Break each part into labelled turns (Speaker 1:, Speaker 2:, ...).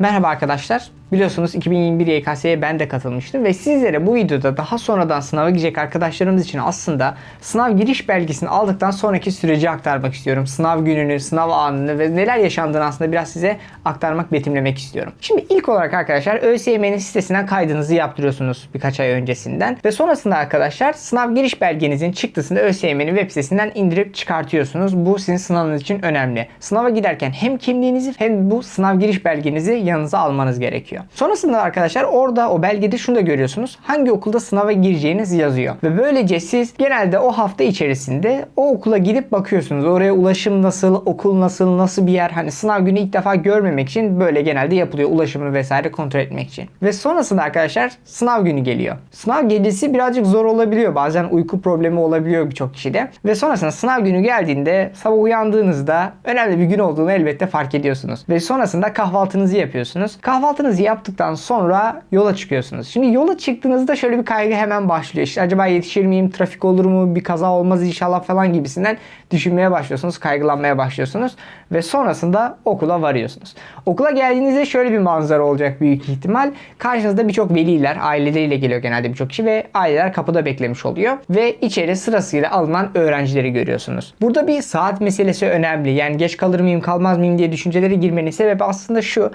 Speaker 1: Merhaba arkadaşlar. Biliyorsunuz 2021 YKS'ye ben de katılmıştım ve sizlere bu videoda daha sonradan sınava girecek arkadaşlarımız için aslında sınav giriş belgesini aldıktan sonraki süreci aktarmak istiyorum. Sınav gününü, sınav anını ve neler yaşandığını aslında biraz size aktarmak, betimlemek istiyorum. Şimdi ilk olarak arkadaşlar ÖSYM'nin sitesinden kaydınızı yaptırıyorsunuz birkaç ay öncesinden ve sonrasında arkadaşlar sınav giriş belgenizin çıktısını ÖSYM'nin web sitesinden indirip çıkartıyorsunuz. Bu sizin sınavınız için önemli. Sınava giderken hem kimliğinizi hem bu sınav giriş belgenizi yanınıza almanız gerekiyor. Sonrasında arkadaşlar orada o belgede şunu da görüyorsunuz. Hangi okulda sınava gireceğiniz yazıyor. Ve böylece siz genelde o hafta içerisinde o okula gidip bakıyorsunuz. Oraya ulaşım nasıl, okul nasıl, nasıl bir yer. Hani sınav günü ilk defa görmemek için böyle genelde yapılıyor. Ulaşımını vesaire kontrol etmek için. Ve sonrasında arkadaşlar sınav günü geliyor. Sınav gecesi birazcık zor olabiliyor. Bazen uyku problemi olabiliyor birçok kişide. Ve sonrasında sınav günü geldiğinde sabah uyandığınızda önemli bir gün olduğunu elbette fark ediyorsunuz. Ve sonrasında kahvaltınızı yapıyorsunuz. Kahvaltınızı yaptıktan sonra yola çıkıyorsunuz. Şimdi yola çıktığınızda şöyle bir kaygı hemen başlıyor. İşte acaba yetişir miyim? Trafik olur mu? Bir kaza olmaz inşallah falan gibisinden düşünmeye başlıyorsunuz. Kaygılanmaya başlıyorsunuz. Ve sonrasında okula varıyorsunuz. Okula geldiğinizde şöyle bir manzara olacak büyük ihtimal. Karşınızda birçok veliler, aileleriyle geliyor genelde birçok kişi ve aileler kapıda beklemiş oluyor. Ve içeri sırasıyla alınan öğrencileri görüyorsunuz. Burada bir saat meselesi önemli. Yani geç kalır mıyım kalmaz mıyım diye düşünceleri girmenin sebebi aslında şu.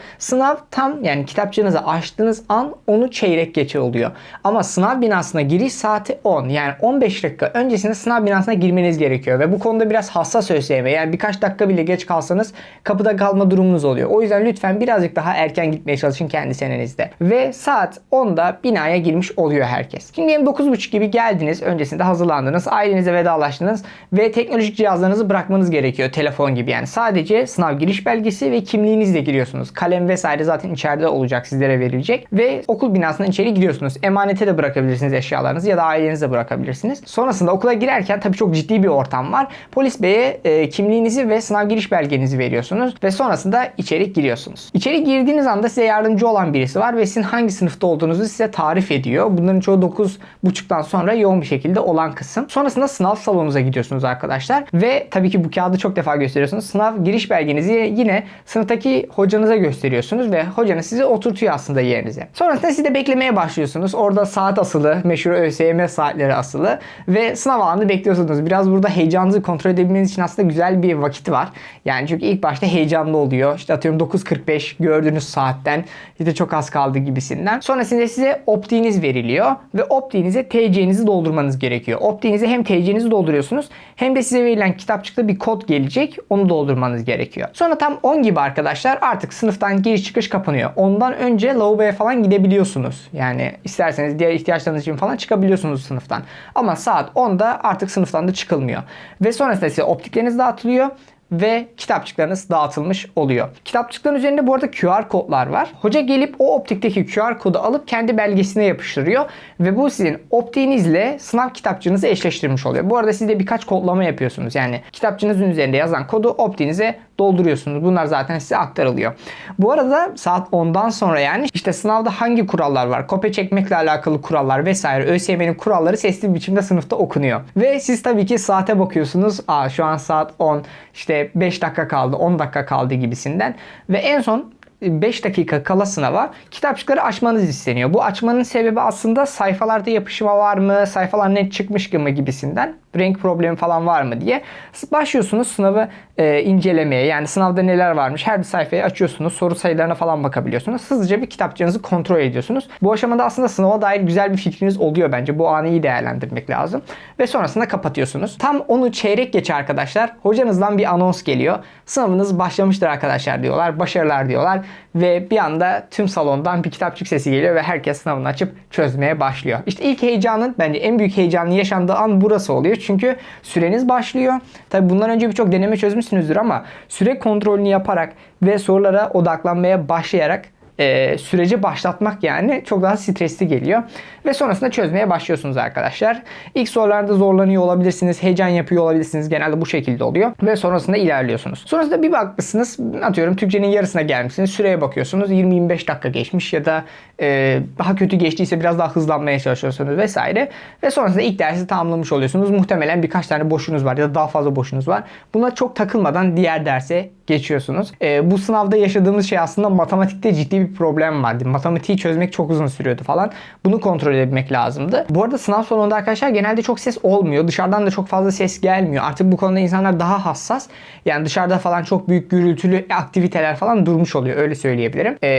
Speaker 1: Tam yani kitapçığınızı açtığınız an onu çeyrek geçe oluyor. Ama sınav binasına giriş saati 10. Yani 15 dakika öncesinde sınav binasına girmeniz gerekiyor. Ve bu konuda biraz hassas ÖSYM. Yani birkaç dakika bile geç kalsanız kapıda kalma durumunuz oluyor. O yüzden lütfen birazcık daha erken gitmeye çalışın kendi senenizde. Ve saat 10'da binaya girmiş oluyor herkes. Şimdi diyelim 9.30 gibi geldiniz. Öncesinde hazırlandınız. Ailenize vedalaştınız. Ve teknolojik cihazlarınızı bırakmanız gerekiyor. Telefon gibi yani. Sadece sınav giriş belgesi ve kimliğinizle giriyorsunuz. Kalem vesaire zaten içeride olacak sizlere verilecek. Ve okul binasından içeri giriyorsunuz. Emanete de bırakabilirsiniz eşyalarınızı ya da ailenize bırakabilirsiniz. Sonrasında okula girerken tabii çok ciddi bir ortam var. Polis beye e, kimliğinizi ve sınav giriş belgenizi veriyorsunuz ve sonrasında içeri giriyorsunuz. İçeri girdiğiniz anda size yardımcı olan birisi var ve sizin hangi sınıfta olduğunuzu size tarif ediyor. Bunların çoğu 9.30'dan sonra yoğun bir şekilde olan kısım. Sonrasında sınav salonunuza gidiyorsunuz arkadaşlar ve tabii ki bu kağıdı çok defa gösteriyorsunuz. Sınav giriş belgenizi yine sınıftaki hocanıza gösteriyorsunuz ve hocanız sizi oturtuyor aslında yerinize. Sonrasında siz de beklemeye başlıyorsunuz. Orada saat asılı, meşhur ÖSYM saatleri asılı ve sınav anını bekliyorsunuz. Biraz burada heyecanınızı kontrol edebilmeniz için aslında güzel bir vakit var. Yani çünkü ilk başta heyecanlı oluyor. İşte atıyorum 9.45 gördüğünüz saatten işte çok az kaldı gibisinden. Sonrasında size optiğiniz veriliyor ve optiğinize TC'nizi doldurmanız gerekiyor. Optiğinize hem TC'nizi dolduruyorsunuz hem de size verilen kitapçıkta bir kod gelecek. Onu doldurmanız gerekiyor. Sonra tam 10 gibi arkadaşlar artık sınıftan giriş çıkış kapanıyor. Ondan önce lavaboya falan gidebiliyorsunuz. Yani isterseniz diğer ihtiyaçlarınız için falan çıkabiliyorsunuz sınıftan. Ama saat 10'da artık sınıftan da çıkılmıyor. Ve sonrasında size optikleriniz dağıtılıyor ve kitapçıklarınız dağıtılmış oluyor. Kitapçıkların üzerinde bu arada QR kodlar var. Hoca gelip o optikteki QR kodu alıp kendi belgesine yapıştırıyor ve bu sizin optiğinizle sınav kitapçığınızı eşleştirmiş oluyor. Bu arada siz de birkaç kodlama yapıyorsunuz. Yani kitapçığınızın üzerinde yazan kodu optiğinize dolduruyorsunuz. Bunlar zaten size aktarılıyor. Bu arada saat 10'dan sonra yani işte sınavda hangi kurallar var? Kopya çekmekle alakalı kurallar vesaire ÖSYM'nin kuralları sesli bir biçimde sınıfta okunuyor. Ve siz tabii ki saate bakıyorsunuz. Aa şu an saat 10 işte 5 dakika kaldı 10 dakika kaldı gibisinden. Ve en son 5 dakika kala sınava kitapçıkları açmanız isteniyor. Bu açmanın sebebi aslında sayfalarda yapışma var mı, sayfalar net çıkmış mı gibisinden renk problemi falan var mı diye. Başlıyorsunuz sınavı e, incelemeye yani sınavda neler varmış her bir sayfayı açıyorsunuz soru sayılarına falan bakabiliyorsunuz. Hızlıca bir kitapçığınızı kontrol ediyorsunuz. Bu aşamada aslında sınava dair güzel bir fikriniz oluyor bence. Bu anı iyi değerlendirmek lazım. Ve sonrasında kapatıyorsunuz. Tam onu çeyrek geç arkadaşlar. Hocanızdan bir anons geliyor. Sınavınız başlamıştır arkadaşlar diyorlar. Başarılar diyorlar. Ve bir anda tüm salondan bir kitapçık sesi geliyor ve herkes sınavını açıp çözmeye başlıyor. İşte ilk heyecanın bence en büyük heyecanın yaşandığı an burası oluyor. Çünkü süreniz başlıyor. Tabi bundan önce birçok deneme çözmüşsünüzdür ama süre kontrolünü yaparak ve sorulara odaklanmaya başlayarak e, süreci başlatmak yani çok daha stresli geliyor. Ve sonrasında çözmeye başlıyorsunuz arkadaşlar. İlk sorularda zorlanıyor olabilirsiniz, heyecan yapıyor olabilirsiniz. Genelde bu şekilde oluyor. Ve sonrasında ilerliyorsunuz. Sonrasında bir bakmışsınız, atıyorum Türkçenin yarısına gelmişsiniz. Süreye bakıyorsunuz 20-25 dakika geçmiş ya da e, daha kötü geçtiyse biraz daha hızlanmaya çalışıyorsunuz vesaire. Ve sonrasında ilk dersi tamamlamış oluyorsunuz. Muhtemelen birkaç tane boşunuz var ya da daha fazla boşunuz var. Buna çok takılmadan diğer derse geçiyorsunuz. E, bu sınavda yaşadığımız şey aslında matematikte ciddi bir problem vardı. Matematiği çözmek çok uzun sürüyordu falan. Bunu kontrol edebilmek lazımdı. Bu arada sınav sonunda arkadaşlar genelde çok ses olmuyor. Dışarıdan da çok fazla ses gelmiyor. Artık bu konuda insanlar daha hassas. Yani dışarıda falan çok büyük gürültülü aktiviteler falan durmuş oluyor. Öyle söyleyebilirim. E,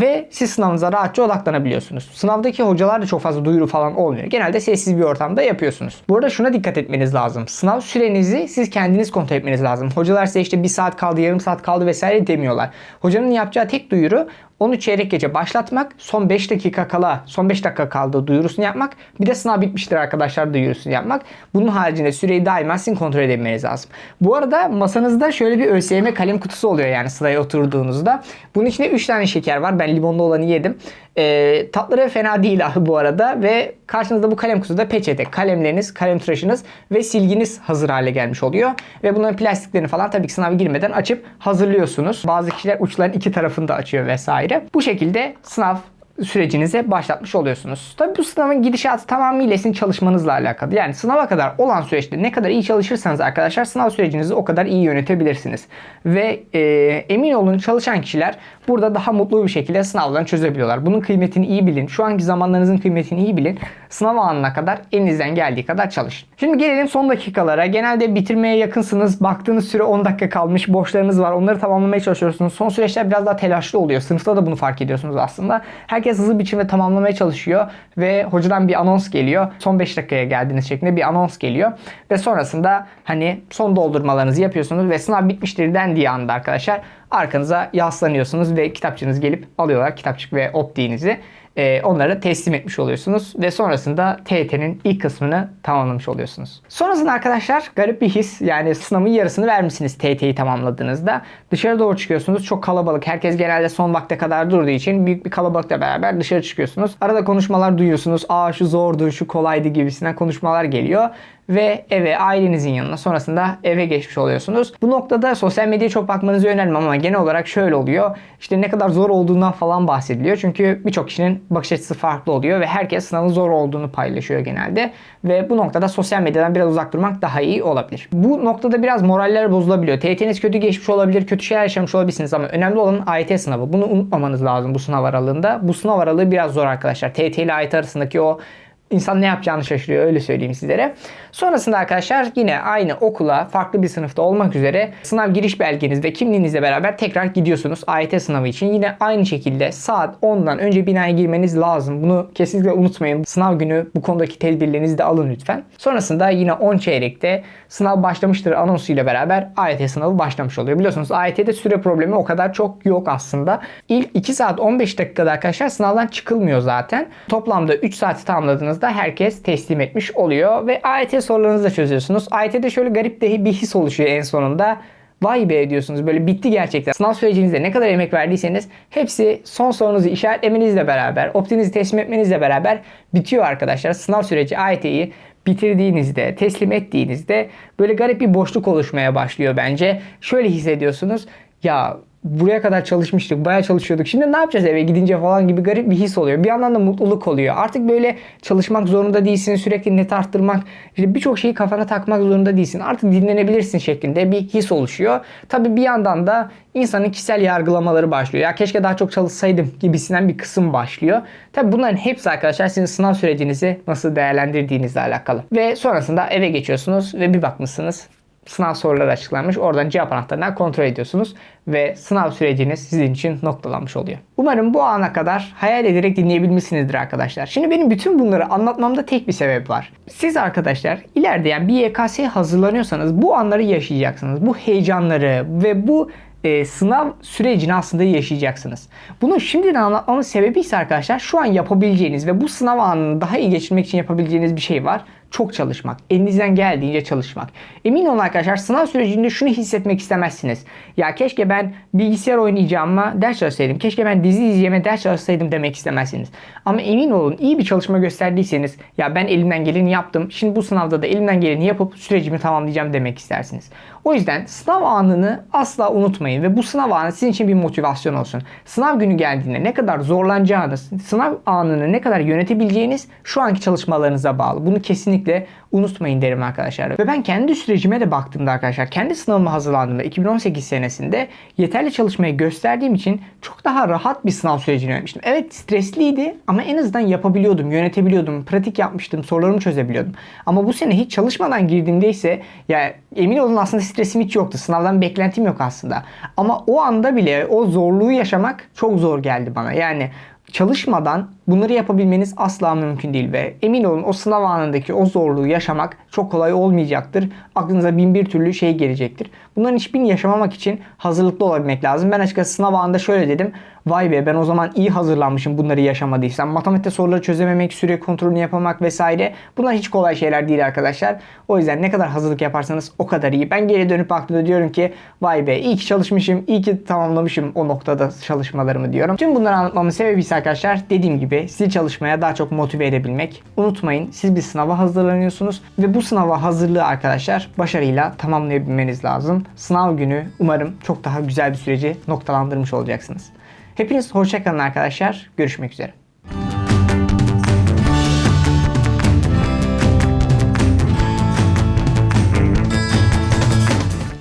Speaker 1: ve siz sınavınıza rahatça odaklanabiliyorsunuz. Sınavdaki hocalar da çok fazla duyuru falan olmuyor. Genelde sessiz bir ortamda yapıyorsunuz. Bu arada şuna dikkat etmeniz lazım. Sınav sürenizi siz kendiniz kontrol etmeniz lazım. Hocalar size işte bir saat kaldı, yarım saat kaldı vesaire demiyorlar. Hocanın yapacağı tek duyuru onu çeyrek gece başlatmak, son 5 dakika kala, son 5 dakika kaldı duyurusunu yapmak, bir de sınav bitmiştir arkadaşlar duyurusunu yapmak. Bunun haricinde süreyi daima sizin kontrol edebilmeniz lazım. Bu arada masanızda şöyle bir ÖSYM kalem kutusu oluyor yani sıraya oturduğunuzda. Bunun içinde 3 tane şeker var. Ben limonlu olanı yedim. E, tatları fena değil abi bu arada ve karşınızda bu kalem kutuda peçete, kalemleriniz, kalem tıraşınız ve silginiz hazır hale gelmiş oluyor. Ve bunların plastiklerini falan tabii ki sınava girmeden açıp hazırlıyorsunuz. Bazı kişiler uçların iki tarafını da açıyor vesaire. Bu şekilde sınav sürecinize başlatmış oluyorsunuz. Tabii bu sınavın gidişatı tamamıyla sizin çalışmanızla alakalı. Yani sınava kadar olan süreçte ne kadar iyi çalışırsanız arkadaşlar sınav sürecinizi o kadar iyi yönetebilirsiniz. Ve e, emin olun çalışan kişiler burada daha mutlu bir şekilde sınavlarını çözebiliyorlar. Bunun kıymetini iyi bilin. Şu anki zamanlarınızın kıymetini iyi bilin. Sınav anına kadar elinizden geldiği kadar çalışın. Şimdi gelelim son dakikalara. Genelde bitirmeye yakınsınız. Baktığınız süre 10 dakika kalmış. Boşlarınız var. Onları tamamlamaya çalışıyorsunuz. Son süreçler biraz daha telaşlı oluyor. Sınıfta da bunu fark ediyorsunuz aslında. Herkes hızlı biçimde tamamlamaya çalışıyor ve hocadan bir anons geliyor. Son 5 dakikaya geldiğiniz şeklinde bir anons geliyor. Ve sonrasında hani son doldurmalarınızı yapıyorsunuz ve sınav bitmiştir dendiği anda arkadaşlar arkanıza yaslanıyorsunuz ve kitapçınız gelip alıyorlar kitapçık ve optiğinizi e, onlara teslim etmiş oluyorsunuz ve sonrasında TYT'nin ilk kısmını tamamlamış oluyorsunuz. Sonrasında arkadaşlar garip bir his yani sınavın yarısını vermişsiniz TYT'yi tamamladığınızda. Dışarı doğru çıkıyorsunuz çok kalabalık herkes genelde son vakte kadar durduğu için büyük bir kalabalıkla beraber dışarı çıkıyorsunuz. Arada konuşmalar duyuyorsunuz aa şu zordu şu kolaydı gibisinden konuşmalar geliyor ve eve ailenizin yanına sonrasında eve geçmiş oluyorsunuz. Bu noktada sosyal medyaya çok bakmanızı önermem ama genel olarak şöyle oluyor. İşte ne kadar zor olduğundan falan bahsediliyor. Çünkü birçok kişinin bakış açısı farklı oluyor ve herkes sınavın zor olduğunu paylaşıyor genelde. Ve bu noktada sosyal medyadan biraz uzak durmak daha iyi olabilir. Bu noktada biraz moraller bozulabiliyor. TYT'niz kötü geçmiş olabilir, kötü şeyler yaşamış olabilirsiniz ama önemli olan AYT sınavı. Bunu unutmamanız lazım bu sınav aralığında. Bu sınav aralığı biraz zor arkadaşlar. TYT ile AYT arasındaki o İnsan ne yapacağını şaşırıyor öyle söyleyeyim sizlere. Sonrasında arkadaşlar yine aynı okula farklı bir sınıfta olmak üzere sınav giriş belgeniz ve kimliğinizle beraber tekrar gidiyorsunuz AYT sınavı için. Yine aynı şekilde saat 10'dan önce binaya girmeniz lazım. Bunu kesinlikle unutmayın. Sınav günü bu konudaki tedbirlerinizi de alın lütfen. Sonrasında yine 10 çeyrekte sınav başlamıştır anonsuyla beraber AYT sınavı başlamış oluyor. Biliyorsunuz AYT'de süre problemi o kadar çok yok aslında. İlk 2 saat 15 dakikada arkadaşlar sınavdan çıkılmıyor zaten. Toplamda 3 saati tamamladığınızda herkes teslim etmiş oluyor ve AYT sorularınızı da çözüyorsunuz. AYT'de şöyle garip de bir his oluşuyor en sonunda. Vay be diyorsunuz böyle bitti gerçekten. Sınav sürecinizde ne kadar emek verdiyseniz hepsi son sorunuzu işaretlemenizle beraber, optinizi teslim etmenizle beraber bitiyor arkadaşlar. Sınav süreci AYT'yi bitirdiğinizde, teslim ettiğinizde böyle garip bir boşluk oluşmaya başlıyor bence. Şöyle hissediyorsunuz. Ya buraya kadar çalışmıştık, bayağı çalışıyorduk. Şimdi ne yapacağız eve gidince falan gibi garip bir his oluyor. Bir yandan da mutluluk oluyor. Artık böyle çalışmak zorunda değilsin, sürekli net arttırmak, işte birçok şeyi kafana takmak zorunda değilsin. Artık dinlenebilirsin şeklinde bir his oluşuyor. Tabii bir yandan da insanın kişisel yargılamaları başlıyor. Ya keşke daha çok çalışsaydım gibisinden bir kısım başlıyor. Tabii bunların hepsi arkadaşlar sizin sınav sürecinizi nasıl değerlendirdiğinizle alakalı. Ve sonrasında eve geçiyorsunuz ve bir bakmışsınız sınav soruları açıklanmış. Oradan cevap anahtarından kontrol ediyorsunuz ve sınav süreciniz sizin için noktalanmış oluyor. Umarım bu ana kadar hayal ederek dinleyebilmişsinizdir arkadaşlar. Şimdi benim bütün bunları anlatmamda tek bir sebep var. Siz arkadaşlar ileride yani bir YKS'ye hazırlanıyorsanız bu anları yaşayacaksınız. Bu heyecanları ve bu e, sınav sürecini aslında yaşayacaksınız. Bunu şimdiden anlatmamın sebebi ise arkadaşlar şu an yapabileceğiniz ve bu sınav anını daha iyi geçirmek için yapabileceğiniz bir şey var. Çok çalışmak. Elinizden geldiğince çalışmak. Emin olun arkadaşlar sınav sürecinde şunu hissetmek istemezsiniz. Ya keşke ben bilgisayar oynayacağıma ders çalışsaydım. Keşke ben dizi izleyeceğime ders çalışsaydım demek istemezsiniz. Ama emin olun iyi bir çalışma gösterdiyseniz ya ben elimden geleni yaptım. Şimdi bu sınavda da elimden geleni yapıp sürecimi tamamlayacağım demek istersiniz. O yüzden sınav anını asla unutmayın ve bu sınav anı sizin için bir motivasyon olsun. Sınav günü geldiğinde ne kadar zorlanacağınız, sınav anını ne kadar yönetebileceğiniz şu anki çalışmalarınıza bağlı. Bunu kesinlikle unutmayın derim arkadaşlar. Ve ben kendi sürecime de baktığımda arkadaşlar, kendi sınavıma hazırlandığımda 2018 senesinde yeterli çalışmayı gösterdiğim için çok daha rahat bir sınav sürecini yönetmiştim. Evet stresliydi ama en azından yapabiliyordum, yönetebiliyordum, pratik yapmıştım, sorularımı çözebiliyordum. Ama bu sene hiç çalışmadan girdiğimde ise ya emin olun aslında stresim hiç yoktu. Sınavdan beklentim yok aslında. Ama o anda bile o zorluğu yaşamak çok zor geldi bana. Yani çalışmadan bunları yapabilmeniz asla mümkün değil ve emin olun o sınav anındaki o zorluğu yaşamak çok kolay olmayacaktır. Aklınıza bin bir türlü şey gelecektir. Bunların hiçbirini yaşamamak için hazırlıklı olabilmek lazım. Ben açıkçası sınav anında şöyle dedim. Vay be ben o zaman iyi hazırlanmışım bunları yaşamadıysam. Matematikte soruları çözememek, süre kontrolünü yapamak vesaire. Bunlar hiç kolay şeyler değil arkadaşlar. O yüzden ne kadar hazırlık yaparsanız o kadar iyi. Ben geri dönüp baktığımda diyorum ki vay be iyi ki çalışmışım, iyi ki tamamlamışım o noktada çalışmalarımı diyorum. Tüm bunları anlatmamın sebebi ise arkadaşlar dediğim gibi sizi çalışmaya daha çok motive edebilmek. Unutmayın siz bir sınava hazırlanıyorsunuz ve bu sınava hazırlığı arkadaşlar başarıyla tamamlayabilmeniz lazım. Sınav günü umarım çok daha güzel bir süreci noktalandırmış olacaksınız. Hepiniz hoşçakalın arkadaşlar. Görüşmek üzere.